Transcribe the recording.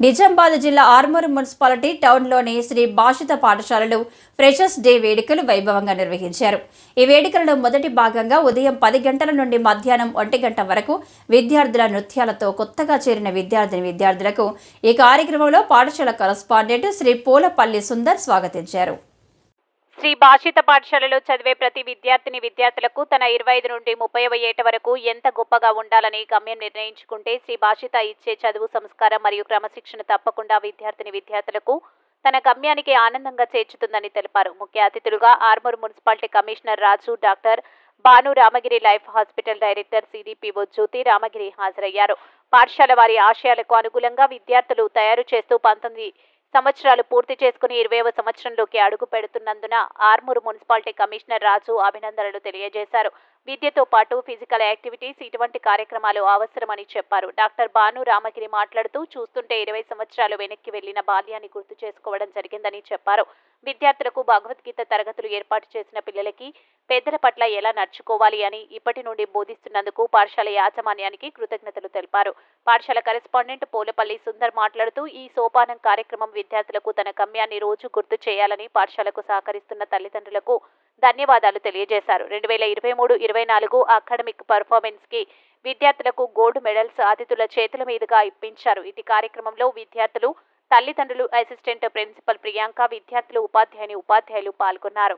నిజామాబాద్ జిల్లా ఆర్మూర్ మున్సిపాలిటీ టౌన్లోని శ్రీ భాషిత పాఠశాలలు ఫ్రెషర్స్ డే వేడుకలు వైభవంగా నిర్వహించారు. ఈ వేడుకలలో మొదటి భాగంగా ఉదయం పది గంటల నుండి మధ్యాహ్నం ఒంటి గంట వరకు విద్యార్థుల నృత్యాలతో కొత్తగా చేరిన విద్యార్థిని విద్యార్థులకు ఈ కార్యక్రమంలో పాఠశాల కరస్పాండెంట్ శ్రీ పూలపల్లి సుందర్ స్వాగతించారు. శ్రీ భాషిత పాఠశాలలో చదివే ప్రతి విద్యార్థిని విద్యార్థులకు తన ఇరవై ఐదు నుండి ముప్పై ఏట వరకు ఎంత గొప్పగా ఉండాలని గమ్యం నిర్ణయించుకుంటే శ్రీ భాషిత ఇచ్చే చదువు సంస్కారం మరియు క్రమశిక్షణ తప్పకుండా విద్యార్థిని విద్యార్థులకు తన గమ్యానికి ఆనందంగా చేర్చుతుందని తెలిపారు. ముఖ్య అతిథులుగా Armoor municipality commissioner Raju doctor Bhanu Ramagiri life hospital director CDPO Jyothi Ramagiri హాజరయ్యారు. పాఠశాల వారి ఆశయాలకు అనుగుణంగా విద్యార్థులు తయారు చేస్తూ పంతొమ్మిది సంవత్సరాలు పూర్తి చేసుకుని ఇరవైవ సంవత్సరంలోకి అడుగు పెడుతున్నందున ఆర్మూరు మున్సిపాలిటీ కమిషనర్ రాజు అభినందనలు తెలియజేశారు. విద్యతో పాటు ఫిజికల్ యాక్టివిటీస్ ఇటువంటి కార్యక్రమాలు అవసరమని చెప్పారు. డాక్టర్ భాను రామగిరి మాట్లాడుతూ చూస్తుంటే ఇరవై సంవత్సరాలు వెనక్కి వెళ్ళిన బాల్యాన్ని గుర్తు చేసుకోవడం జరిగిందని చెప్పారు. విద్యార్థులకు భగవద్గీత తరగతులు ఏర్పాటు చేసిన పిల్లలకి పెద్దల పట్ల ఎలా నడుచుకోవాలి అని ఇప్పటి నుండి బోధిస్తున్నందుకు పాఠశాల యాజమాన్యానికి కృతజ్ఞతలు తెలిపారు. పాఠశాల కరెస్పాండెంట్ పోలపల్లి సుందర్ మాట్లాడుతూ ఈ సోపానం కార్యక్రమం విద్యార్థులకు తన గమ్యాన్ని రోజు గుర్తు చేయాలని పాఠశాలకు సహకరిస్తున్న తల్లిదండ్రులకు ధన్యవాదాలు తెలియజేశారు. రెండు వేల ఇరవై మూడు ఇరవై నాలుగు అకాడమిక్ పర్ఫార్మెన్స్కి విద్యార్థులకు గోల్డ్ మెడల్స్ అతిథుల చేతుల మీదుగా ఇప్పించారు. ఇది కార్యక్రమంలో విద్యార్థులు తల్లిదండ్రులు అసిస్టెంట్ ప్రిన్సిపల్ ప్రియాంక విద్యార్థులు ఉపాధ్యాయుని ఉపాధ్యాయులు పాల్గొన్నారు.